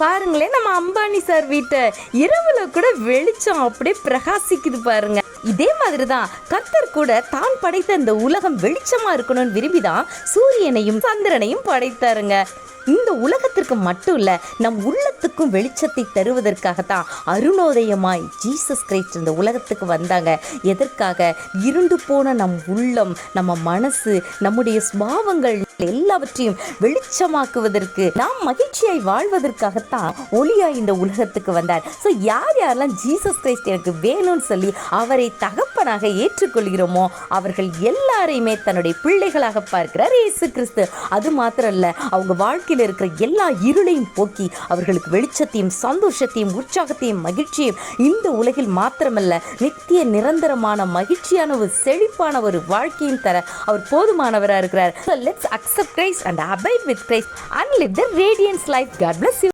பாருங்களேன் நம்ம அம்பானி சார் வீட்டை இரவுல கூட வெளிச்சம் அப்படியே பிரகாசிக்குது பாருங்க. இதே மாதிரி தான் கர்த்தர் கூட தான் படைத்த இந்த உலகம் வெளிச்சமா இருக்கணும்னு விரும்பி தான் சூரியனையும் சந்திரனையும் படைத்தாருங்க. இந்த உலகத்திற்கு மட்டும் இல்ல நம் உள்ளத்துக்கும் வெளிச்சத்தை தருவதற்காகத்தான் அருணோதயமாய் ஜீசஸ் கிரைஸ்ட் இந்த உலகத்துக்கு வந்தாங்க. எதற்காக? இருண்டு போன நம் உள்ளம் நம்ம மனசு நம்முடைய சுபாவங்கள் எல்லாவற்றையும் வெளிச்சமாக்குவதற்கு நாம் மகிழ்ச்சியாய் வாழ்வதற்காகத்தான் ஒளியாய் இந்த உலகத்துக்கு வந்தார். ஸோ யார் யாரெல்லாம் ஜீசஸ் கிரைஸ்ட் எனக்கு வேணும்னு சொல்லி அவரை தகப்பனாக ஏற்றுக்கொள்கிறோமோ அவர்கள் எல்லாரையுமே தன்னுடைய பிள்ளைகளாக பார்க்கிறார் இயேசு கிறிஸ்து. அது மாத்திரம் இல்ல அவங்க வாழ்க்கையில் இருக்கிற எல்லா இருளையும் போக்கி அவர்களுக்கு வெளிச்சத்தையும் சந்தோஷத்தையும் உற்சாகத்தையும் மகிழ்ச்சியும் இந்த உலகில் மாத்திரமல்ல நித்திய நிரந்தரமான மகிழ்ச்சியான ஒரு செழிப்பான ஒரு வாழ்க்கையும் தர அவர் போதுமானவராக இருக்கிறார். Let's accept Christ and abide with Christ and live the radiance life God bless you